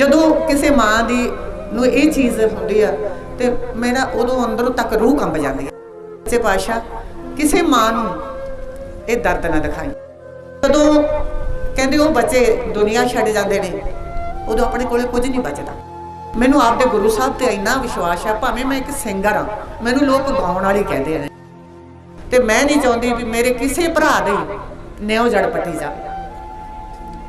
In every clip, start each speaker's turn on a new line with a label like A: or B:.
A: ਜਦੋਂ ਕਿਸੇ ਮਾਂ ਦੀ ਨੂੰ ਇਹ ਚੀਜ਼ ਹੁੰਦੀ ਆ, ਤੇ ਮੇਰਾ ਉਦੋਂ ਅੰਦਰੋਂ ਤੱਕ ਰੂਹ ਕੰਬ ਜਾਂਦੀ ਹੈ ਸੱਚੇ ਪਾਤਸ਼ਾਹ, ਕਿਸੇ ਮਾਂ ਨੂੰ ਇਹ ਦਰਦ ਨਾ ਦਿਖਾਈ। ਜਦੋਂ ਕਹਿੰਦੇ ਉਹ ਬੱਚੇ ਦੁਨੀਆ ਛੱਡ ਜਾਂਦੇ ਨੇ, ਉਦੋਂ ਆਪਣੇ ਕੋਲੇ ਕੁਝ ਨਹੀਂ ਬਚਦਾ। ਮੈਨੂੰ ਆਪਦੇ ਗੁਰੂ ਸਾਹਿਬ ਤੇ ਇੰਨਾ ਵਿਸ਼ਵਾਸ ਹੈ ਭਾਵੇਂ ਮੈਂ ਇੱਕ ਸਿੰਗਰ ਹਾਂ ਮੈਨੂੰ ਲੋਕ ਗਾਉਣ ਵਾਲੀ ਕਹਿੰਦੇ ਨੇ। ਤੇ ਮੈਂ ਨਹੀਂ ਚਾਹੁੰਦੀ ਵੀ ਮੇਰੇ ਕਿਸੇ ਭਰਾ ਦੇ ਨਿਉ ਜੜ ਪੱਟੀ ਜਾਵੇ।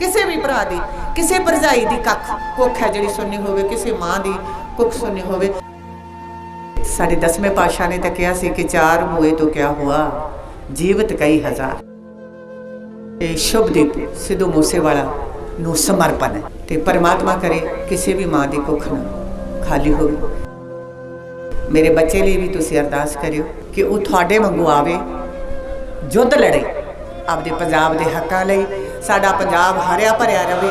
A: ਕਿਸੇ ਵੀ ਭਰਾ ਦੀ, ਕਿਸੇ ਭਰਜਾਈ ਦੀ ਕੱਖ ਕੁੱਖ ਹੈ ਜਿਹੜੀ ਸੁਣਨੀ ਹੋਵੇ, ਕਿਸੇ ਮਾਂ ਦੀ ਕੁੱਖ ਸੁਣਨੀ ਹੋਵੇ। ਸਾਡੇ ਦਸਵੇਂ ਪਾਤਸ਼ਾਹ ਨੇ ਤਾਂ ਕਿਹਾ ਸੀ ਕਿ ਚਾਰ ਹੋਏ ਤਾਂ ਕਿਆ ਹੁਆ, ਜੀਵਤ ਕਈ ਹਜ਼ਾਰ। ਇਹ ਸ਼ੁਭਦੀਪ ਸਿੱਧੂ ਮੂਸੇਵਾਲਾ ਨੂੰ ਸਮਰਪਣ ਹੈ ਤੇ ਪਰਮਾਤਮਾ ਕਰੇ ਕਿਸੇ ਵੀ ਮਾਂ ਦੀ ਕੁੱਖ ਨਾ ਖਾਲੀ ਹੋਵੇ। ਮੇਰੇ ਬੱਚੇ ਲਈ ਵੀ ਤੁਸੀਂ ਅਰਦਾਸ ਕਰਿਓ ਕਿ ਉਹ ਤੁਹਾਡੇ ਵਾਂਗੂ ਆਵੇ, ਜੁੱਧ ਲੜੇ, ਆਪਦੇ ਪੰਜਾਬ ਦੇ ਹੱਕਾਂ ਲਈ ਸਾਡਾ ਪੰਜਾਬ ਹਰਿਆ ਭਰਿਆ ਰਵੇ।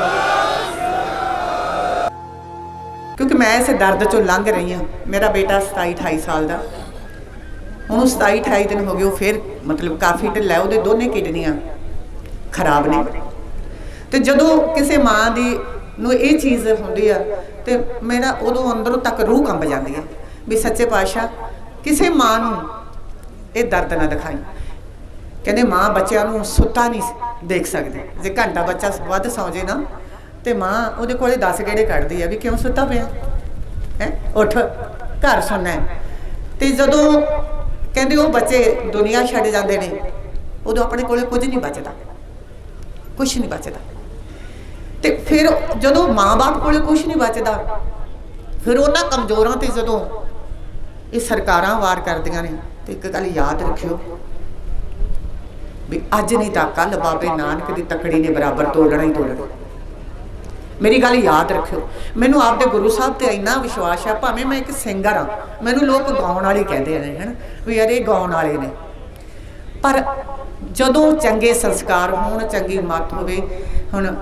A: ਕਿਉਂਕਿ ਮੈਂ ਇਸ ਦਰਦ ਚੋਂ ਲੰਘ ਰਹੀ ਹਾਂ। ਮੇਰਾ ਬੇਟਾ 27 28 ਸਾਲ ਦਾ। ਉਹਨੂੰ 27 28 ਦਿਨ ਹੋ ਗਏ, ਉਹ ਫਿਰ ਮਤਲਬ ਕਾਫੀ ਢਿੱਲਾ ਉਹਦੇ ਦੋਨੇ ਕਿਡਨੀਆਂ ਖਰਾਬ ਨੇ। ਤੇ ਜਦੋਂ ਕਿਸੇ ਮਾਂ ਦੀ ਨੂੰ ਇਹ ਚੀਜ਼ ਹੁੰਦੀ ਆ, ਤੇ ਮੇਰਾ ਉਦੋਂ ਅੰਦਰੋਂ ਤੱਕ ਰੂਹ ਕੰਬ ਜਾਂਦੀ ਆ, ਵੀ ਸੱਚੇ ਪਾਤਸ਼ਾਹ, ਕਿਸੇ ਮਾਂ ਨੂੰ ਇਹ ਦਰਦ ਨਾ ਦਿਖਾਈ। ਕਹਿੰਦੇ ਮਾਂ ਬੱਚਿਆਂ ਨੂੰ ਸੁੱਤਾ ਨਹੀਂ ਦੇਖ ਸਕਦੀ। ਜੇ ਘੰਟਾ ਬੱਚਾ ਵੱਧ ਸੌਂ ਜੇ ਨਾ, ਤੇ ਮਾਂ ਉਹਦੇ ਕੋਲੇ 10 ਗੇੜੇ ਕੱਢਦੀ ਆ ਵੀ ਕਿਉਂ ਸੁੱਤਾ ਪਿਆ? ਹੈ? ਉੱਠ, ਘਰ ਸੁਣਨਾ ਤੇ ਜਦੋਂ ਕਹਿੰਦੇ ਉਹ ਬੱਚੇ ਦੁਨੀਆ ਛੱਡ ਜਾਂਦੇ ਨੇ, ਉਦੋਂ ਆਪਣੇ ਕੋਲੇ ਕੁਝ ਨਹੀਂ ਬਚਦਾ। ਕੁਝ ਨਹੀਂ ਬਚਦਾ। ਤੇ ਫਿਰ ਜਦੋਂ ਮਾਂ-ਬਾਪ ਕੋਲੇ ਕੁਝ ਨਹੀਂ ਬਚਦਾ, ਫਿਰ ਉਹਨਾਂ ਕਮਜ਼ੋਰਾਂ ਤੇ ਜਦੋਂ ਇਹ ਸਰਕਾਰਾਂ ਵਾਰ ਕਰਦੀਆਂ ਨੇ, ਤੇ ਇੱਕ ਗੱਲ ਯਾਦ ਰੱਖਿਓ ਵੀ ਅੱਜ ਨਹੀਂ ਤਾਂ ਕੱਲ ਬਾਬੇ ਨਾਨਕ ਦੀ ਤਕੜੀ ਨੇ ਬਰਾਬਰ ਤੋਲਣਾ ਹੀ ਤੋਲਣਾ। ਮੇਰੀ ਗੱਲ ਯਾਦ ਰੱਖਿਓ, ਮੈਨੂੰ ਆਪਦੇ ਗੁਰੂ ਸਾਹਿਬ ਤੇ ਇੰਨਾ ਵਿਸ਼ਵਾਸ ਹੈ ਭਾਵੇਂ ਮੈਂ ਇੱਕ ਸਿੰਗਰ ਹਾਂ, ਮੈਨੂੰ ਲੋਕ ਗਾਉਣ ਵਾਲੀ ਕਹਿੰਦੇ ਨੇ, ਹਨ, ਵੀ ਯਾਰ ਇਹ ਗਾਉਣ ਵਾਲੇ ਨੇ। ਪਰ ਜਦੋਂ ਚੰਗੇ ਸੰਸਕਾਰ ਹੋਣ, ਚੰਗੀ ਮੱਤ ਹੋਵੇ, ਹੁਣ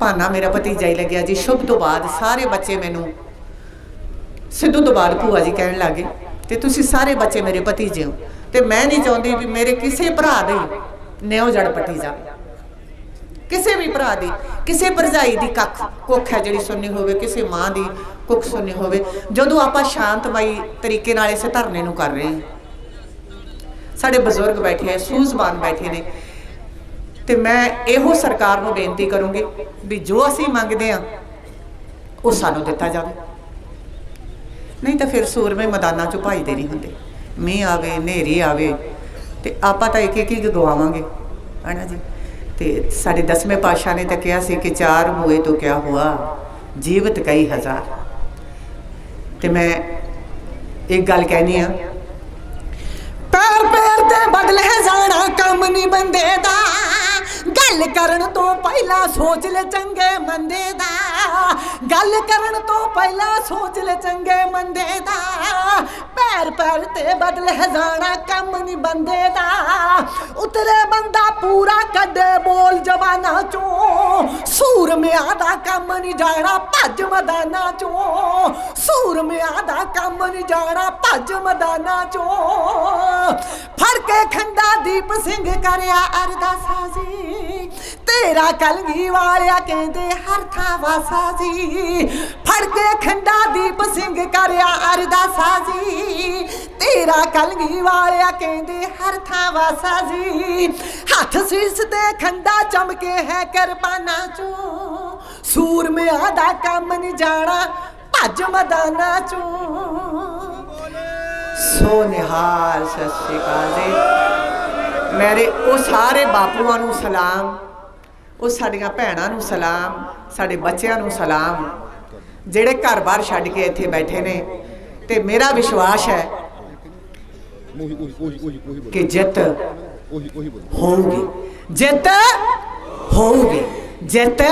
A: ਭਾਨਾ ਮੇਰਾ ਭਤੀਜਾ ਹੀ ਲੱਗਿਆ ਜੀ, ਸ਼ੁਭ ਤੋਂ ਬਾਅਦ ਸਾਰੇ ਬੱਚੇ ਮੈਨੂੰ ਸਿੱਧੂ ਤੋਂ ਬਾਅਦ ਭੂਆ ਜੀ ਕਹਿਣ ਲੱਗੇ, ਤੇ ਤੁਸੀਂ ਸਾਰੇ ਬੱਚੇ ਮੇਰੇ ਭਤੀਜੇ ਹੋ। ਤੇ ਮੈਂ ਨਹੀਂ ਚਾਹੁੰਦੀ ਵੀ ਮੇਰੇ ਕਿਸੇ ਭਰਾ ਦੇ ਨਿਉ ਜੜ ਪੱਟੀ ਜਾਵੇ। ਕਿਸੇ ਵੀ ਭਰਾ ਦੀ, ਕਿਸੇ ਭਰਜਾਈ ਦੀ ਕੱਖ, ਕੁੱਖ ਹੈ ਜਿਹੜੀ ਸੁਣਨੀ ਹੋਵੇ, ਕਿਸੇ ਮਾਂ ਦੀ ਕੁੱਖ ਸੁਣਨੀ ਹੋਵੇ, ਜਦੋਂ ਆਪਾਂ ਸ਼ਾਂਤਮਈ ਤਰੀਕੇ ਨਾਲ ਇਸ ਧਰਨੇ ਨੂੰ ਕਰ ਰਹੇ ਹਾਂ। ਸਾਡੇ ਬਜ਼ੁਰਗ ਬੈਠੇ ਆ ਸੂਝਵਾਨ ਬੈਠੇ ਨੇ। ਤੇ ਮੈਂ ਇਹੋ ਸਰਕਾਰ ਨੂੰ ਬੇਨਤੀ ਕਰੂੰਗੀ ਵੀ ਜੋ ਅਸੀਂ ਮੰਗਦੇ ਆ ਉਹ ਸਾਨੂੰ ਦਿੱਤਾ ਜਾਵੇ। ਨਹੀਂ ਤਾਂ ਫਿਰ ਸੂਰਮੇ ਮੈਦਾਨਾਂ 'ਚੋਂ ਭਾਈਦੇ ਨਹੀਂ ਹੁੰਦੇ। ਮੀਂਹ ਆਵੇ, ਹਨੇਰੀ ਆਵੇ, ਤੇ ਆਪਾਂ ਤਾਂ ਇੱਕ ਇੱਕ ਹੀ ਗਵਾਵਾਂਗੇ ਹਨਾ ਜੀ? ਤੇ ਸਾਡੇ ਦਸਵੇਂ ਪਾਤਸ਼ਾਹ ਨੇ ਤਾਂ ਕਿਹਾ ਸੀ ਕਿ ਚਾਰ ਹੋਏ ਤੋਂ ਕਿਆ ਹੁਆ? ਜੀਵਤ ਕਈ ਹਜ਼ਾਰ। ਤੇ ਮੈਂ ਇੱਕ ਗੱਲ ਕਹਿਨੀ ਆ
B: ਪੈਰ ਪੈਰ ਤੇ ਬਦਲੇ ਜਾਣਾ ਕੰਮ ਨਹੀਂ ਬੰਦੇ ਦਾ। ਗੱਲ ਕਰਨ ਤੋਂ ਪਹਿਲਾਂ ਸੋਚ ਲੈ ਚੰਗੇ ਮੰਦੇ ਦਾ। ਗੱਲ ਕਰਨ ਤੋਂ ਪਹਿਲਾਂ ਸੋਚ ਲੈ ਚੰਗੇ ਮੰਦੇ ਦਾ। ਪੈਰ ਪੈਰ ਤੇ ਬਦਲੇ ਜਾਣਾ ਕੰਮ ਨਹੀਂ ਬੰਦੇ ਦਾ। ਉਤਰੇ ਬੰਦਾ ਪੂਰਾ ਕੱਢੇ ਬੋਲ ਜਵਾਨਾ ਚੋਂ। ਸੂਰਮਿਆਂ ਦਾ ਕੰਮ ਨਹੀਂ ਜਾਣਾ ਭੱਜ ਮਦਾਨਾ ਚੋਂ। ਸੂਰਮਿਆਂ ਦਾ ਕੰਮ ਨਹੀਂ ਜਾਣਾ ਭੱਜ ਮਦਾਨਾ ਚੋਂ। ਫੜ ਕੇ ਖੰਡਾ ਦੀਪ ਸਿੰਘ ਕਰਿਆ ਅਰਦਾਸਾ ਜੀ। ਤੇਰਾ ਕਲਗੀ ਵਾਲਿਆ ਕਹਿੰਦੇ, ਹਰ ਥਾਂ ਵਾਸਾ ਜੀ ਫੜ ਕੇ ਖੰਡਾ ਦੀਪ ਸਿੰਘ ਕਰਿਆ ਅਰਦਾਸਾ ਜੀ ਤੇਰਾ ਕਲਗੀ ਵਾਲਿਆ ਕਹਿੰਦੇ, ਹਰ ਥਾਂ ਵਾਸਾ ਜੀ ਹੱਥ ਸੀਸ ਤੇ ਖੰਡਾ ਚਮਕੇ ਹੈ ਕਿਰਪਾਨਾਂ ਚੋਂ। ਸੂਰਮਿਆਂ ਦਾ ਕੰਮ ਨਹੀਂ ਜਾਣਾ ਭੱਜ ਮਦਾਨਾ ਚੋਂ।
A: ਸੋ ਨਿਹਾਲ, ਸਤਿ ਸ਼੍ਰੀ ਅਕਾਲ ਜੀ। ਮੇਰੇ ਉਹ ਸਾਰੇ ਬਾਪੂਆਂ ਨੂੰ ਸਲਾਮ। ਉਹ ਸਾਡੀਆਂ ਭੈਣਾਂ ਨੂੰ ਸਲਾਮ ਸਾਡੇ ਬੱਚਿਆਂ ਨੂੰ ਸਲਾਮ ਜਿਹੜੇ ਘਰ-ਬਾਰ ਛੱਡ ਕੇ ਇੱਥੇ ਬੈਠੇ ਨੇ। ਤੇ ਮੇਰਾ ਵਿਸ਼ਵਾਸ ਹੈ ਕਿ ਜਿੱਤ ਹੋਊਗੀ। ਜਿੱਤ ਹੋਊਗੀ। ਜਿੱਤ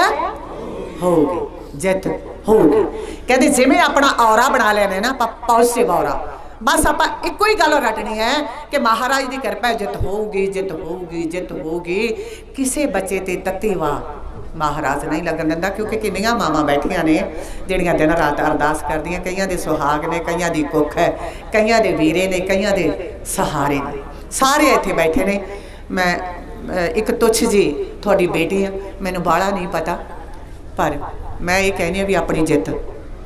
A: ਹੋਊਗੀ। ਜਿੱਤ ਹੋਊਗੀ। ਕਹਿੰਦੇ ਜਿਵੇਂ ਆਪਣਾ ਔਰਾ ਬਣਾ ਲੈਣਾ ਨਾ ਆਪਾਂ ਪੌਜ਼ਿਟਿਵ ਔਰਾ। ਬਸ ਆਪਾਂ ਇੱਕੋ ਹੀ ਗੱਲ ਰੱਟਣੀ ਹੈ ਕਿ ਮਹਾਰਾਜ ਦੀ ਕਿਰਪਾ ਜਿੱਤ ਹੋਊਗੀ ਜਿੱਤ ਹੋਊਗੀ ਜਿੱਤ ਹੋਊਗੀ। ਕਿਸੇ ਬੱਚੇ ਤੇ ਤੱਤੀਵਾ ਮਹਾਰਾਜ ਨਹੀਂ ਲੱਗਣ ਦਿੰਦਾ, ਕਿਉਂਕਿ ਕਿੰਨੀਆਂ ਮਾਵਾਂ ਬੈਠੀਆਂ ਨੇ, ਜਿਹੜੀਆਂ ਦਿਨ ਰਾਤ ਅਰਦਾਸ ਕਰਦੀਆਂ, ਕਈਆਂ ਦੇ ਸੁਹਾਗ ਨੇ, ਕਈਆਂ ਦੀ ਕੁੱਖ ਹੈ, ਕਈਆਂ ਦੇ ਵੀਰੇ ਨੇ, ਕਈਆਂ ਦੇ ਸਹਾਰੇ ਨੇ। ਸਾਰੇ ਇੱਥੇ ਬੈਠੇ ਨੇ। ਮੈਂ ਇੱਕ ਤੁੱਛ ਜੀ ਤੁਹਾਡੀ ਬੇਟੀ ਆ, ਮੈਨੂੰ ਬਾਹਲਾ ਨਹੀਂ ਪਤਾ, ਪਰ ਮੈਂ ਇਹ ਕਹਿੰਦੀ ਹਾਂ ਵੀ ਆਪਣੀ ਜਿੱਤ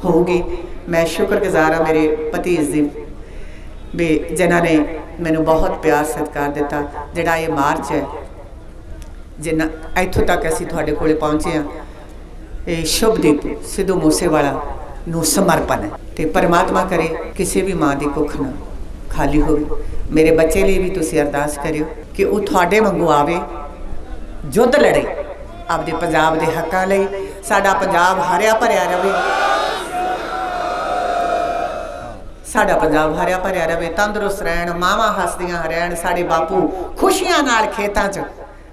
A: ਹੋਊਗੀ। ਮੈਂ ਸ਼ੁਕਰਗੁਜ਼ਾਰ ਹਾਂ ਮੇਰੇ ਭਤੀਜ ਦੀ। ਵੀ ਜਿਨ੍ਹਾਂ ਨੇ ਮੈਨੂੰ ਬਹੁਤ ਪਿਆਰ ਸਤਿਕਾਰ ਦਿੱਤਾ, ਜਿਹੜਾ ਇਹ ਮਾਰਚ ਹੈ, ਜਿੰਨਾ ਇੱਥੋਂ ਤੱਕ ਅਸੀਂ ਤੁਹਾਡੇ ਕੋਲੇ ਪਹੁੰਚੇ ਹਾਂ, ਇਹ ਸ਼ੁਭਦੀਪ ਸਿੱਧੂ ਮੂਸੇਵਾਲਾ ਨੂੰ ਸਮਰਪਣ ਹੈ। ਤੇ ਪਰਮਾਤਮਾ ਕਰੇ ਕਿਸੇ ਵੀ ਮਾਂ ਦੀ ਕੁੱਖ ਨਾ ਖਾਲੀ ਹੋਵੇ। ਮੇਰੇ ਬੱਚੇ ਲਈ ਵੀ ਤੁਸੀਂ ਅਰਦਾਸ ਕਰਿਓ ਕਿ ਉਹ ਤੁਹਾਡੇ ਵਾਂਗੂ ਆਵੇ, ਜੁੱਧ ਲੜੇ, ਆਪਦੇ ਪੰਜਾਬ ਦੇ ਹੱਕਾਂ ਲਈ, ਸਾਡਾ ਪੰਜਾਬ ਹਰਿਆ ਭਰਿਆ ਰਹੇ ਸਾਡਾ ਪੰਜਾਬ ਹਰਿਆ ਭਰਿਆ ਰਵੇ, ਤੰਦਰੁਸਤ ਰਹਿਣ, ਮਾਵਾਂ ਹੱਸਦੀਆਂ ਰਹਿਣ, ਸਾਡੇ ਬਾਪੂ ਖੁਸ਼ੀਆਂ ਨਾਲ ਖੇਤਾਂ 'ਚ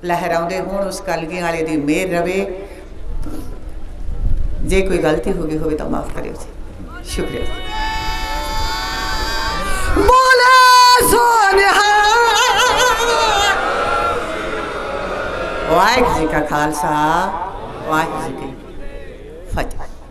A: ਲਹਿਰਾਉਂਦੇ ਹੋਣ, ਉਸ ਕਲਗੀ ਵਾਲੇ ਦੀ ਮਿਹਰ ਰਵੇ। ਜੇ ਕੋਈ ਗਲਤੀ ਹੋ ਗਈ ਹੋਵੇ ਤਾਂ ਮਾਫ ਕਰਿਓ ਜੀ। ਸ਼ੁਕਰੀਆ
B: ਬੋਲੇ ਸੋਨਿਹਾ
A: ਵਾਹਿਗੁਰੂ ਜੀ ਕਾ ਖਾਲਸਾ, ਵਾਹਿਗੁਰੂ ਜੀ ਕੀ